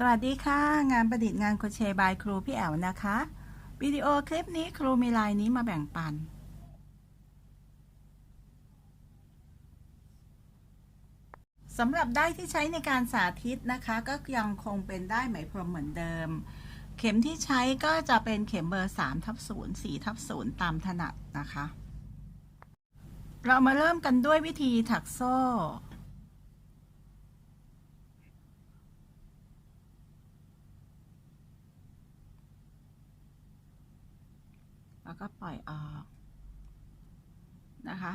สวัสดีค่ะ งานประดิษฐ์งานโคเชบายครูพี่แอวนะคะ วิดีโอคลิปนี้ครูมีลายนี้มาแบ่งปัน สำหรับได้ที่ใช้ในการสาธิตนะคะ ก็ยังคงเป็นได้ไหมพรมเหมือนเดิม เข็มที่ใช้ก็จะเป็นเข็มเบอร์3ทับ0 4ทับ0ตามถนัดนะคะ เรามาเริ่มกันด้วยวิธีถักโซ่ แล้วก็ปล่อยออกนะคะ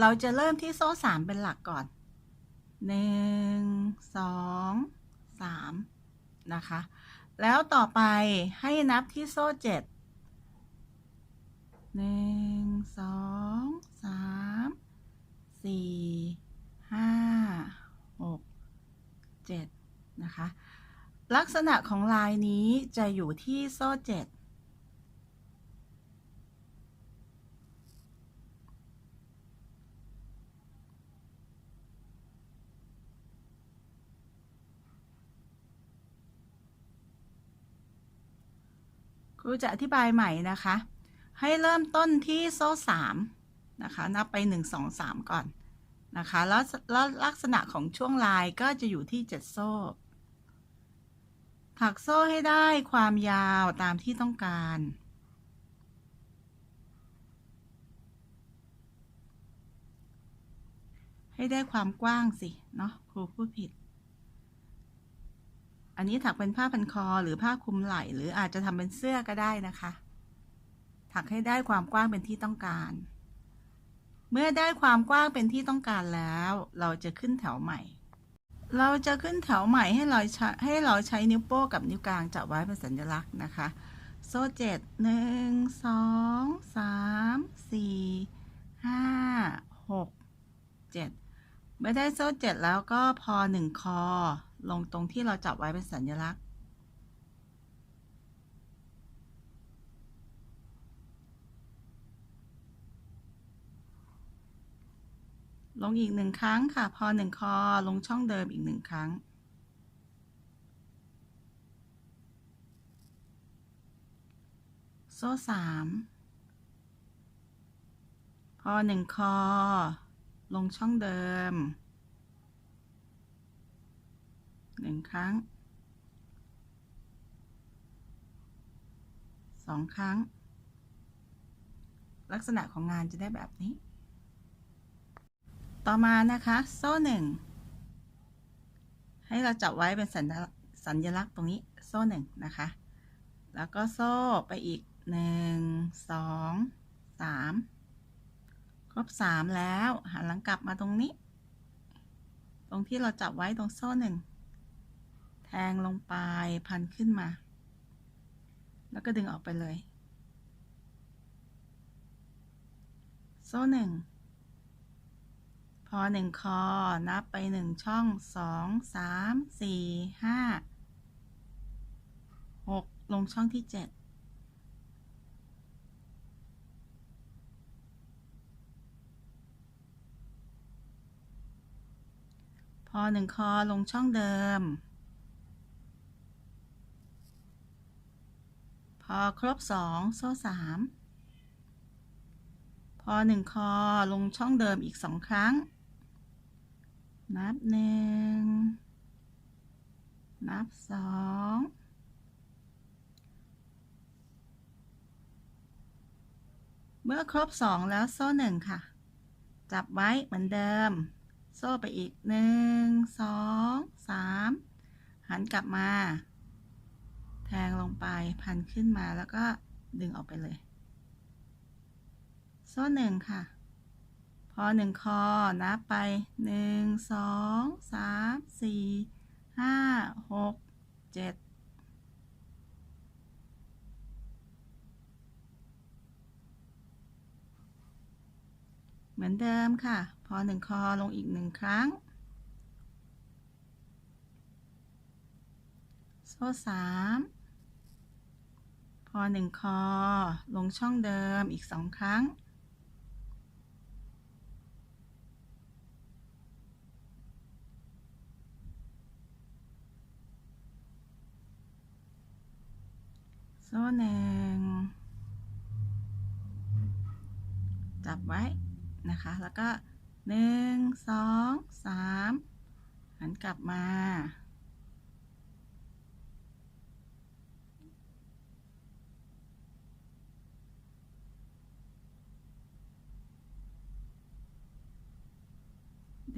เราจะเริ่มที่โซ่สามเป็นหลักก่อนหนึ่งสองสามนะคะ แล้วต่อไปให้นับที่โซ่เจ็ดหนึ่งสองสามสี่ห้าหกเจ็ดนะคะ ลักษณะของลายนี้จะอยู่ที่โซ่เจ็ด ครูจะอธิบายใหม่นะคะ ให้เริ่มต้นที่โซ่สามนะคะ นับไปหนึ่งสองสามก่อนนะคะ แล้วแล้วลักษณะของช่วงลายก็จะอยู่ที่เจ็ดโซ่ ถักโซ่ให้ได้ความยาวตามที่ต้องการ ให้ได้ความกว้างสิ เนาะครูพูดผิด อันนี้ถักเป็นผ้าพันคอหรือผ้าคลุมไหล่หรืออาจจะทำเป็นเสื้อก็ได้นะคะ ถักให้ได้ความกว้างเป็นที่ต้องการ เมื่อได้ความกว้างเป็นที่ต้องการแล้ว เราจะขึ้นแถวใหม่ เราจะขึ้นแถวใหม่ให้เราใช้ให้เราใช้นิ้วโป้งกับนิ้วกลางจับไว้เป็นสัญลักษณ์นะคะ โซ่เจ็ดหนึ่งสองสามสี่ห้าหกเจ็ดเมื่อได้โซ่เจ็ดแล้วก็พอหนึ่งคอ ลงตรงที่เราจับไว้เป็นสัญลักษณ์ ลงอีกหนึ่งครั้งค่ะ พอหนึ่งคอลงช่องเดิมอีกหนึ่งครั้งโซ่สามพอหนึ่งคอ ลงช่องเดิม หนึ่งครั้งสองครั้ง ลักษณะของงานจะได้แบบนี้ ต่อมานะคะ โซ่หนึ่งให้เราจับไว้เป็นสัญลักษณ์สัญลักษณ์ตรงนี้โซ่หนึ่งนะคะ แล้วก็โซ่ไปอีกหนึ่งสองสามครบสามแล้วหันหลังกลับมาตรงนี้ ตรงที่เราจับไว้ตรงโซ่หนึ่ง แทงลงไปพันขึ้นมา แล้วก็ดึงออกไปเลย โซ่หนึ่ง พอหนึ่งคอ นับไปหนึ่งช่องสองสามสี่ห้าหกลงช่องที่เจ็ดพอหนึ่งคอลงช่องเดิม อครบสองโซ่สามพอหนึ่งคอลงช่องเดิมอีกสองครั้ง นับหนึ่งนับสองเมื่อครบสองแล้วโซ่หนึ่งค่ะ จับไว้เหมือนเดิม โซ่ไปอีกหนึ่งสองสามหันกลับมา แทงลงไปพันขึ้นมาแล้วก็ดึงออกไปเลย โซ่หนึ่งค่ะ พอหนึ่งคอนับไปหนึ่งสองสามสี่ห้าหกเจ็ดเหมือนเดิมค่ะ พอหนึ่งคอลงอีกหนึ่งครั้ง โซ่สามพอหนึ่งคอ ลงช่องเดิมอีกสองครั้ง โซ่หนึ่งจับไว้นะคะ แล้วก็หนึ่งสองสามหันกลับมา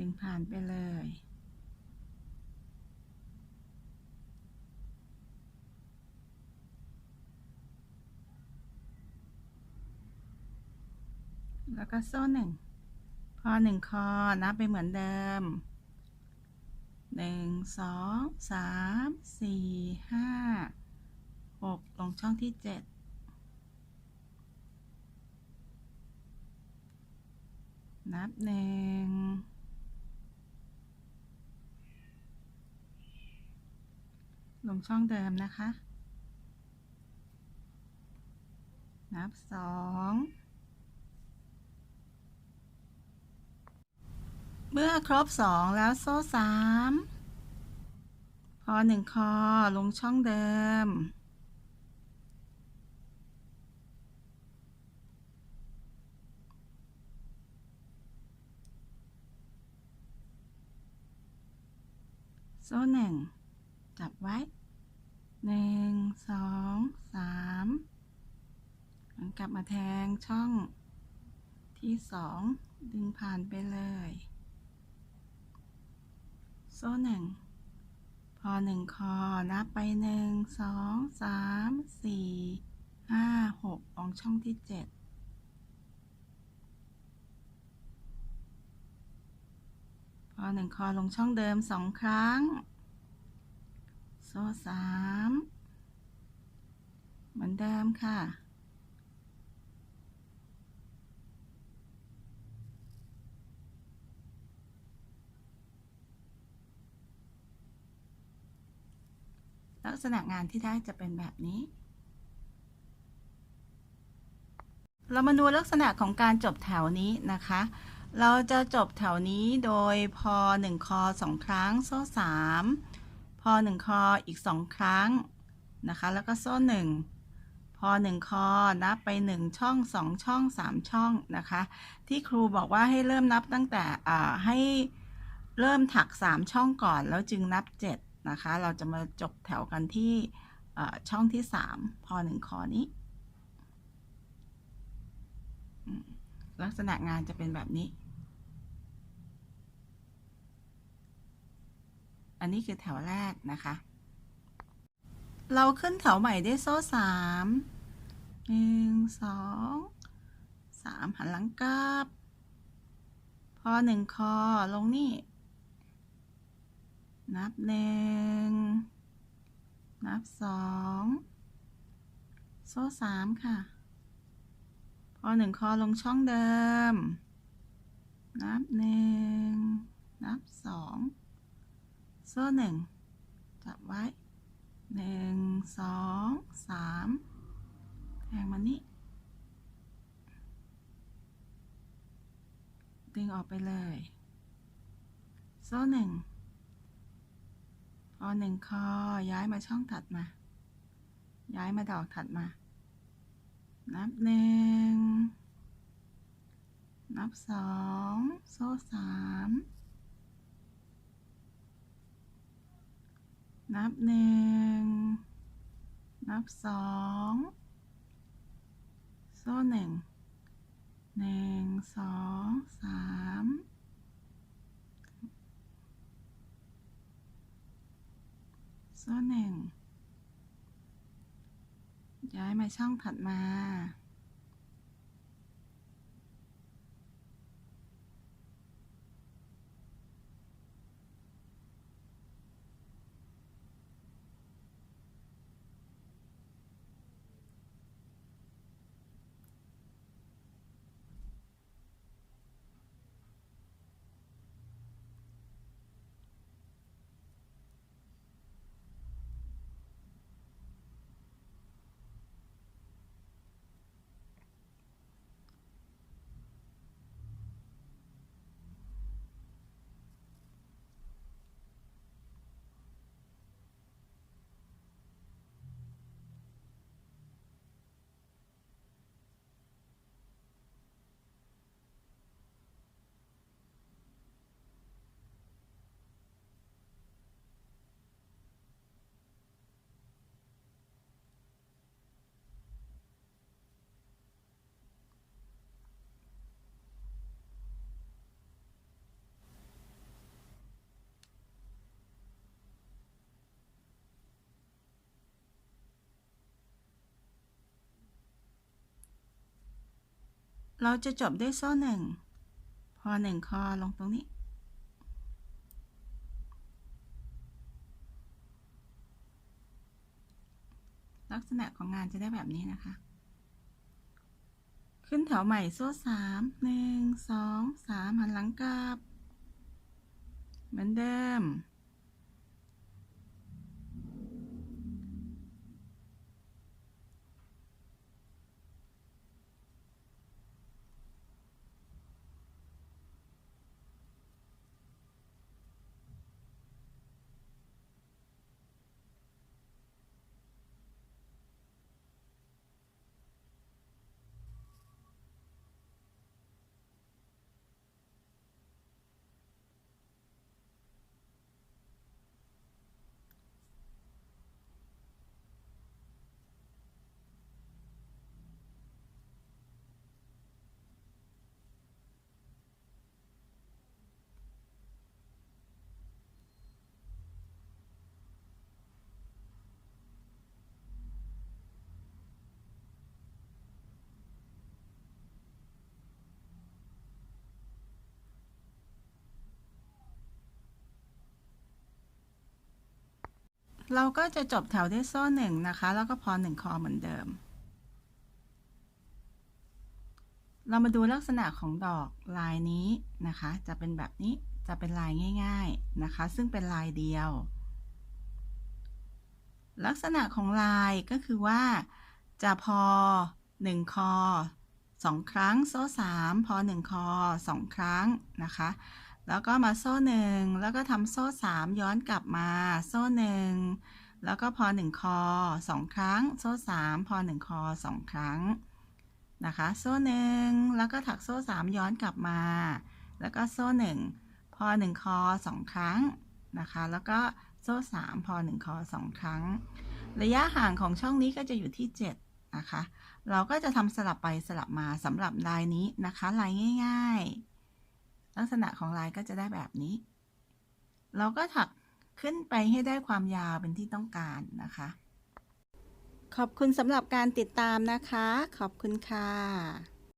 งผ่านไปเลย แล้วก็โซ่หนึ่ง พอหนึ่งคอนับไปเหมือนเดิมหนึ่งสองสามสี่ห้าหกลงช่องที่เจ็ดนับหนึ่ง ลงช่องเดิมนะคะ นับสองเมื่อครบสองแล้วโซ่สามพอหนึ่งคอลงช่องเดิม โซ่หนึ่งจับไว้ หนึ่งสองสามมันกลับมาแทงช่องที่สองดึงผ่านไปเลย โซ่หนึ่งพอหนึ่งคอนับไปหนึ่งสองสามสี่ห้าหกลงช่องที่เจ็ดพอหนึ่งคอลงช่องเดิมสองครั้ง โซ่สามเหมือนเดิมค่ะ ลักษณะงานที่ได้จะเป็นแบบนี้ เรามาดูลักษณะของการจบแถวนี้นะคะ เราจะจบแถวนี้โดยพอ1คอ2 ครั้งโซ่3 พอ1คออีก2ครั้งนะคะ แล้วก็โซ่1พอ1คอนับไป1ช่อง2ช่อง3ช่องนะคะ ที่ครูบอกว่าให้เริ่มนับตั้งแต่ให้เริ่มถัก3ช่องก่อนแล้วจึงนับ7นะคะ เราจะมาจบแถวกันที่ช่องที่3พอ1คอนี้ ลักษณะงานจะเป็นแบบนี้ นนี้คือแถวแรกนะคะ เราขึ้นแถวใหม่ได้โซ่สามหนึ่งสองสามหันหลังกลับ พอหนึ่งคอลงนี่ นับหนึ่งนับสองโซ่สามค่ะ พอหนึ่งคอลงช่องเดิม นับหนึ่งนับสอง โซ่หนึ่งจับไว้หนึ่งสองสามแทงมานี่ดึงออกไปเลย โซ่หนึ่งพอหนึ่งคอย้ายมาช่องถัดมา ย้ายมาดอกถัดมา นับหนึ่ง นับสอง โซ่สาม นับหนึ่ง นับสอง โซ่หนึ่ง หนึ่ง สอง สามโซ่หนึ่ง ย้ายมาช่องถัดมา เราจะจบด้วยโซ่หนึ่ง พอหนึ่งคอลงตรงนี้ ลักษณะของงานจะได้แบบนี้นะคะ ขึ้นแถวใหม่โซ่สามหนึ่งสองสามหันหลังกลับ เหมือนเดิม เราก็จะจบแถวด้วยโซ่หนึ่งนะคะ แล้วก็พอหนึ่งคอเหมือนเดิม เรามาดูลักษณะของดอกลายนี้นะคะ จะเป็นแบบนี้จะเป็นลายง่าย ๆนะคะ ซึ่งเป็นลายเดียว ลักษณะของลายก็คือว่า จะพอหนึ่งคอสองครั้ง โซ่สามพอหนึ่งคอสองครั้งนะคะ แล้วก็มาโซ่หนึ่งแล้วก็ทำโซ่สามย้อนกลับมา โซ่หนึ่งแล้วก็พอหนึ่งคอสองครั้ง โซ่สามพอหนึ่งคอสองครั้งนะคะ โซ่หนึ่งแล้วก็ถักโซ่สามย้อนกลับมา แล้วก็โซ่หนึ่งพอหนึ่งคอสองครั้งนะคะ แล้วก็โซ่สามพอหนึ่งคอสองครั้ง ระยะห่างของช่องนี้ก็จะอยู่ที่7นะคะ เราก็จะทำสลับไปสลับมาสำหรับลายนี้นะคะลายง่าย ๆ ลักษณะของลายก็จะได้แบบนี้ เราก็ถักขึ้นไปให้ได้ความยาวเป็นที่ต้องการนะคะ ขอบคุณสำหรับการติดตามนะคะ ขอบคุณค่ะ